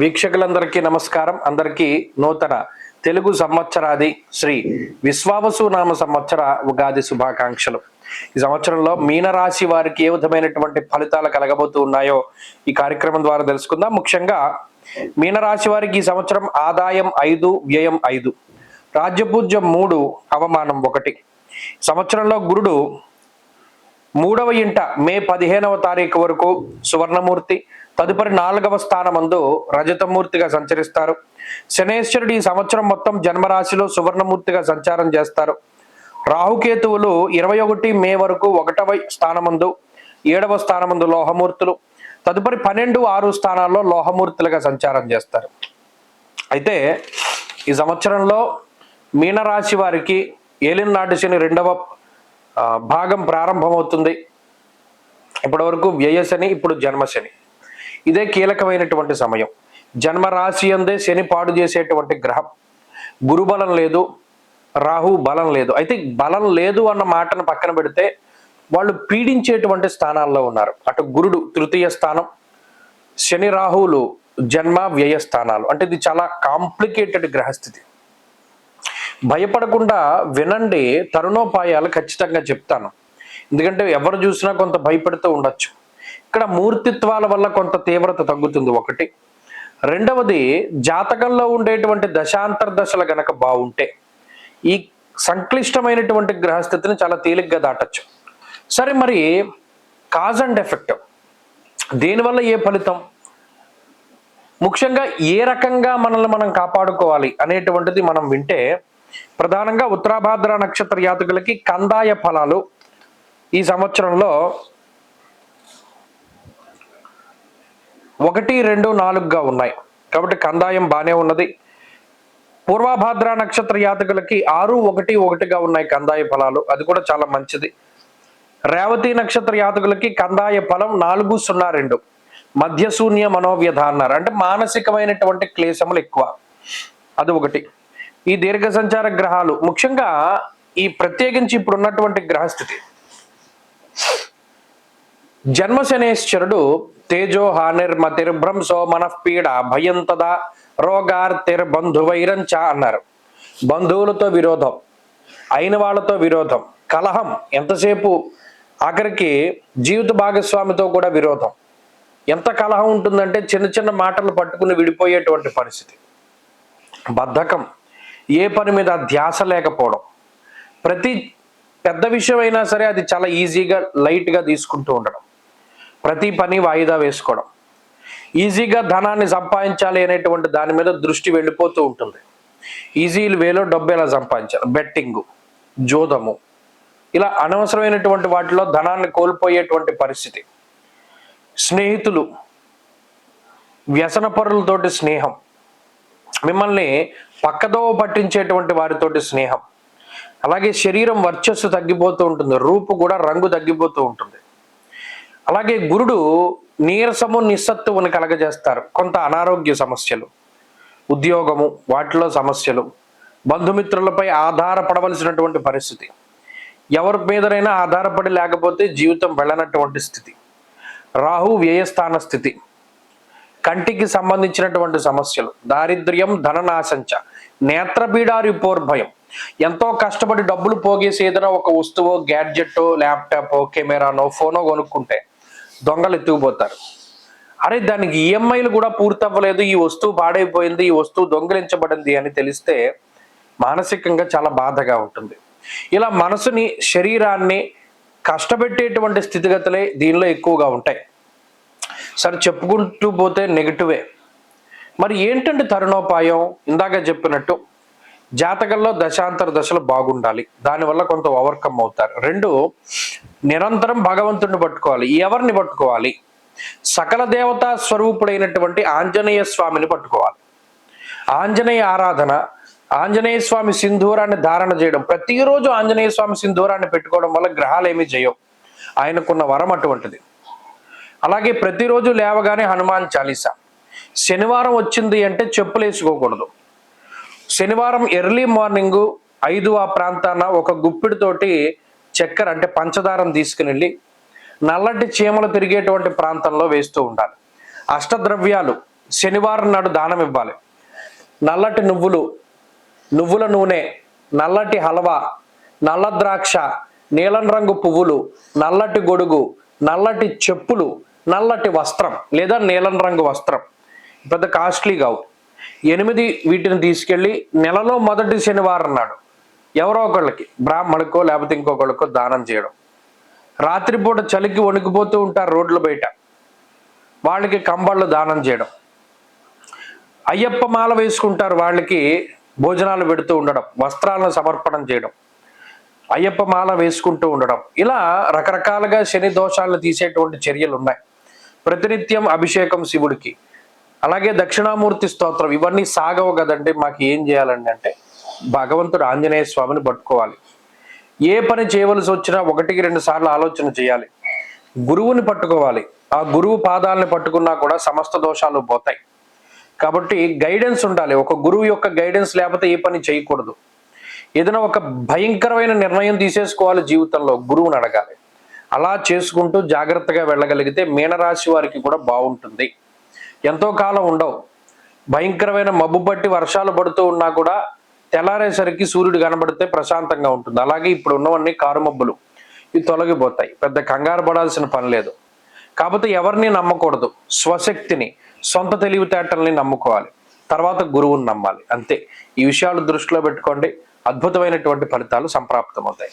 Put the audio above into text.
వీక్షకులందరికీ నమస్కారం. అందరికీ నూతన తెలుగు సంవత్సరాది శ్రీ విశ్వావసు నామ సంవత్సర ఉగాది శుభాకాంక్షలు. ఈ సంవత్సరంలో మీనరాశి వారికి ఏ విధమైనటువంటి ఫలితాలు కలగబోతూ ఉన్నాయో ఈ కార్యక్రమం ద్వారా తెలుసుకుందాం. ముఖ్యంగా మీనరాశి వారికి ఈ సంవత్సరం ఆదాయం ఐదు వ్యయం ఐదు. రాజ్యపూజ్యం మూడు అవమానం ఒకటి. సంవత్సరంలో గురుడు మూడవ ఇంట మే పదిహేనవ తారీఖు వరకు సువర్ణమూర్తి తదుపరి నాలుగవ స్థానమందు రజతమూర్తిగా సంచరిస్తారు. శనేశ్వరుడు ఈ సంవత్సరం మొత్తం జన్మరాశిలో సువర్ణమూర్తిగా సంచారం చేస్తారు. రాహుకేతువులు ఇరవై ఒకటి మే వరకు ఒకటవ స్థానమందు ఏడవ స్థానమందు లోహమూర్తులు తదుపరి పన్నెండు ఆరు స్థానాల్లో లోహమూర్తులుగా సంచారం చేస్తారు. అయితే ఈ సంవత్సరంలో మీనరాశి వారికి ఏలినాటి శని రెండవ భాగం ప్రారంభమవుతుంది. ఇప్పటివరకు వ్యయశని ఇప్పుడు జన్మశని ఇదే కీలకమైనటువంటి సమయం. జన్మరాశి అందే శని పాడు చేసేటువంటి గ్రహం. గురుబలం లేదు రాహు బలం లేదు. అయితే బలం లేదు అన్న మాటను పక్కన పెడితే వాళ్ళు పీడించేటువంటి స్థానాల్లో ఉన్నారు. అటు గురుడు తృతీయ స్థానం శని రాహువులు జన్మ వ్యయ స్థానాలు. అంటే ఇది చాలా కాంప్లికేటెడ్ గ్రహస్థితి. భయపడకుండా వినండి తరుణోపాయాలు ఖచ్చితంగా చెప్తాను. ఎందుకంటే ఎవరు చూసినా కొంత భయపడుతూ ఉండొచ్చు. ఇక్కడ మూర్తిత్వాల వల్ల కొంత తీవ్రత తగ్గుతుంది ఒకటి. రెండవది జాతకంలో ఉండేటువంటి దశాంతర్దశలు గనక బాగుంటే ఈ సంక్లిష్టమైనటువంటి గ్రహస్థితిని చాలా తేలిగ్గా దాటచ్చు. సరే మరి కాజ్ అండ్ ఎఫెక్ట్ దేనివల్ల ఏ ఫలితం? ముఖ్యంగా ఏ రకంగా మనల్ని మనం కాపాడుకోవాలి అనేటువంటిది మనం వింటే ప్రధానంగా ఉత్తరాభాద్ర నక్షత్ర యాతకులకి కందాయ ఫలాలు ఈ సంవత్సరంలో ఒకటి రెండు నాలుగుగా ఉన్నాయి. కాబట్టి కందాయం బాగానే ఉన్నది. పూర్వభాద్ర నక్షత్ర యాతకులకి ఆరు ఒకటి ఒకటిగా ఉన్నాయి కందాయ ఫలాలు. అది కూడా చాలా మంచిది. రేవతి నక్షత్ర యాతకులకి కందాయ ఫలం నాలుగు సున్నా రెండు. మధ్యశూన్య మనోవ్యధ అన్నారు. అంటే మానసికమైనటువంటి క్లేశములు ఎక్కువ. అది ఒకటి. ఈ దీర్ఘ సంచార గ్రహాలు ముఖ్యంగా ఈ ప్రత్యేకించి ఇప్పుడు ఉన్నటువంటి గ్రహస్థితి. జన్మశనేశ్వరుడు తేజో హానిర్మతిర్భ్రంశో మనఃపీడ భయం తదా రోగార్తిర్ బంధువైరంచ అన్నారు. బంధువులతో విరోధం అయిన వాళ్ళతో విరోధం కలహం ఎంతసేపు ఆఖరికి జీవిత భాగస్వామితో కూడా విరోధం. ఎంత కలహం ఉంటుందంటే చిన్న చిన్న మాటలు పట్టుకుని విడిపోయేటువంటి పరిస్థితి. బద్ధకం ఏ పని మీద ధ్యాస లేకపోవడం. ప్రతి పెద్ద విషయం అయినా సరే అది చాలా ఈజీగా లైట్గా తీసుకుంటూ ఉండడం. ప్రతి పని వాయిదా వేసుకోవడం. ఈజీగా ధనాన్ని సంపాదించాలి అనేటువంటి దాని మీద దృష్టి వెళ్ళిపోతూ ఉంటుంది. ఈజీ వేలో డబ్బు ఎలా సంపాదించాలి? బెట్టింగు జోదము ఇలా అనవసరమైనటువంటి వాటిలో ధనాన్ని కోల్పోయేటువంటి పరిస్థితి. స్నేహితులు వ్యసనపరులతోటి స్నేహం. మిమ్మల్ని పక్కదోవ పట్టించేటువంటి వారితోటి స్నేహం. అలాగే శరీరం వర్చస్సు తగ్గిపోతూ ఉంటుంది రూపు కూడా రంగు తగ్గిపోతూ ఉంటుంది. అలాగే గురుడు నీరసము నిస్సత్తువుని కలగజేస్తారు. కొంత అనారోగ్య సమస్యలు ఉద్యోగము వాటిలో సమస్యలు బంధుమిత్రులపై ఆధారపడవలసినటువంటి పరిస్థితి. ఎవరి మీదనైనా ఆధారపడి లేకపోతే జీవితం వెళ్ళనటువంటి స్థితి. రాహు వ్యయస్థాన స్థితి. కంటికి సంబంధించినటువంటి సమస్యలు దారిద్ర్యం ధననాశంచ నేత్రపీడారి పోర్భయం ఎంతో కష్టపడి డబ్బులు పోగేసి ఏదైనా ఒక వస్తువో గ్యాడ్జెట్టో ల్యాప్టాపో కెమెరానో ఫోనో కొనుక్కుంటే దొంగలు ఎత్తుకుపోతారు. అరే దానికి ఈఎంఐలు కూడా పూర్తవ్వలేదు ఈ వస్తువు పాడైపోయింది ఈ వస్తువు దొంగిలించబడింది అని తెలిస్తే మానసికంగా చాలా బాధగా ఉంటుంది. ఇలా మనసుని శరీరాన్ని కష్టపెట్టేటువంటి స్థితిగతులే దీనిలో ఎక్కువగా ఉంటాయి. సరే చెప్పుకుంటూ పోతే నెగిటివే. మరి ఏంటంటే తరుణోపాయం? ఇందాక చెప్పినట్టు జాతకంలో దశాంతర దశలు బాగుండాలి. దానివల్ల కొంత ఓవర్కమ్ అవుతారు. రెండు నిరంతరం భగవంతుడిని పట్టుకోవాలి. ఎవరిని పట్టుకోవాలి? సకల దేవతా స్వరూపుడైనటువంటి ఆంజనేయ స్వామిని పట్టుకోవాలి. ఆంజనేయ ఆరాధన ఆంజనేయ స్వామి సింధూరాన్ని ధారణ చేయడం ప్రతిరోజు ఆంజనేయ స్వామి సింధూరాన్ని పెట్టుకోవడం వల్ల గ్రహాలు ఏమీ చేయవు ఆయనకున్న వరం అటువంటిది. అలాగే ప్రతిరోజు లేవగానే హనుమాన్ చాలీసా. శనివారం వచ్చింది అంటే చెప్పులు వేసుకోకూడదు. శనివారం ఎర్లీ మార్నింగ్ ఐదు ఆ ప్రాంతాన ఒక గుప్పిడితోటి చక్కెర అంటే పంచదారం తీసుకుని వెళ్ళి నల్లటి చీమలు తిరిగేటువంటి ప్రాంతంలో వేస్తూ ఉండాలి. అష్టద్రవ్యాలు శనివారం నాడు దానం ఇవ్వాలి. నల్లటి నువ్వులు నువ్వుల నూనె నల్లటి హల్వా నల్ల ద్రాక్ష నీలం రంగు పువ్వులు నల్లటి గొడుగు నల్లటి చెప్పులు నల్లటి వస్త్రం లేదా నీలం రంగు వస్త్రం. పెద్ద కాస్ట్లీ కావు. ఎనిమిది వీటిని తీసుకెళ్ళి నెలలో మొదటి శనివారం నాడు ఎవరో ఒకళ్ళకి బ్రాహ్మణుకో లేకపోతే ఇంకొకళ్ళకో దానం చేయడం. రాత్రిపూట చలికి వణికిపోతూ ఉంటారు రోడ్ల బయట. వాళ్ళకి కంబళ్ళు దానం చేయడం. అయ్యప్ప మాల వేసుకుంటారు వాళ్ళకి భోజనాలు పెడుతూ ఉండడం వస్త్రాలను సమర్పణం చేయడం. అయ్యప్ప మాల వేసుకుంటూ ఉండడం. ఇలా రకరకాలుగా శని దోషాలను తీసేటువంటి చర్యలు ఉన్నాయి. ప్రతినిత్యం అభిషేకం శివుడికి. అలాగే దక్షిణామూర్తి స్తోత్రం ఇవన్నీ సాగవు కదండి మాకు ఏం చేయాలండి అంటే భగవంతుడు ఆంజనేయ స్వామిని పట్టుకోవాలి. ఏ పని చేయవలసి వచ్చినా ఒకటికి రెండు సార్లు ఆలోచన చేయాలి. గురువుని పట్టుకోవాలి. ఆ గురువు పాదాలని పట్టుకున్నా కూడా సమస్త దోషాలు పోతాయి. కాబట్టి గైడెన్స్ ఉండాలి. ఒక గురువు యొక్క గైడెన్స్ లేకపోతే ఏ పని చేయకూడదు. ఏదైనా ఒక భయంకరమైన నిర్ణయం తీసేసుకోవాలి జీవితంలో గురువుని అడగాలి. అలా చేసుకుంటూ జాగ్రత్తగా వెళ్ళగలిగితే మీనరాశి వారికి కూడా బాగుంటుంది. ఎంతో కాలం ఉండవు. భయంకరమైన మబ్బు పట్టి వర్షాలు పడుతూ ఉన్నా కూడా తెల్లారేసరికి సూర్యుడు కనబడితే ప్రశాంతంగా ఉంటుంది. అలాగే ఇప్పుడు ఉన్నవన్నీ కారు మబ్బులు. ఇవి తొలగిపోతాయి. పెద్ద కంగారు పడాల్సిన పని లేదు. కాకపోతే ఎవరిని నమ్మకూడదు. స్వశక్తిని సొంత తెలివితేటల్ని నమ్ముకోవాలి. తర్వాత గురువుని నమ్మాలి. అంతే. ఈ విషయాలు దృష్టిలో పెట్టుకోండి. అద్భుతమైనటువంటి ఫలితాలు సంప్రాప్తమవుతాయి.